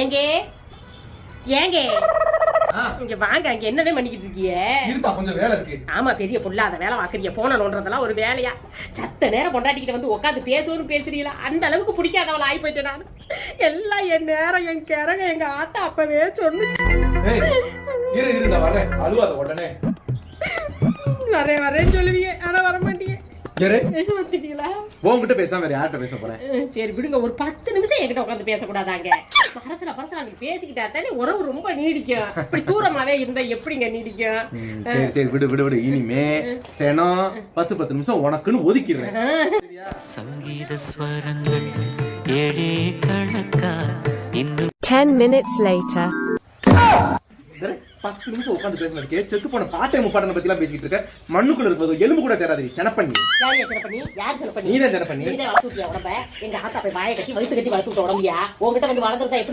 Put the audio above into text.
ஏங்க? ஏங்க? இங்க வாங்க அங்க என்னதான் பண்ணிக்கிட்டு இருக்கீங்க? கொஞ்சம் வேலை இருக்கு. ஆமா பெரிய பொல்லாத வேலை வாக்குறீங்க போன நோன்றதெல்லாம் ஒரு வேலையா? சத்த நேரம் பொண்டாட்டிக்கிட்ட வந்து உட்காந்து பேசணும்னு பேசுறீங்களா? அந்த அளவுக்கு பிடிக்காதவள ஆகி போயிட்டேன் நான். எல்லாம் என் நேரம் என் கிறங்க எங்க ஆத்தா அப்பவே சொன்னுச்சு. இரு வரேன் அழுவாத உடனே. வரேன் வரேன்னு சொல்லுவீங்க. உன்கிட்ட பேசாம வேற யார்கிட்ட பேச போறேன்? சரி விடுங்க ஒரு பத்து நிமிஷம் என்கிட்ட உட்காந்து பேசக்கூடாதாங்க. பரசல பரசல அங்க பேசிக்கிட்டா தானே உறவு ரொம்ப நீடிக்கும். இப்படி தூரமாவே இருந்தா எப்படிங்க நீடிக்கும்? சரி சரி விடு விடு விடு. இனிமே தினம் பத்து பத்து நிமிஷம் உனக்குன்னு ஒதுக்கிடுறேன். சரியா? சங்கீத ஸ்வரங்கள் ஏழே கணக்கா இன்னும் 10 minutes later. இரு, பத்து நிமிஷம் உட்காந்து பேசினதுக்கே செத்து போன பாட்டை முப்பாட்டனை பத்தி எல்லாம் பேசிக்கிட்டு இருக்க. மண்ணுக்குள்ள இருப்பது எலும்பு கூட தேராது செனப்பண்ணி யார் யார் நீதான் செனப்பண்ணி வளர்த்து உடம்ப? எங்க ஆத்தா போய் வாயை கட்டி வயிற்று கட்டி வளர்த்து விட்ட உடம்பியா? உங்ககிட்ட வந்து வளர்ந்துருந்தா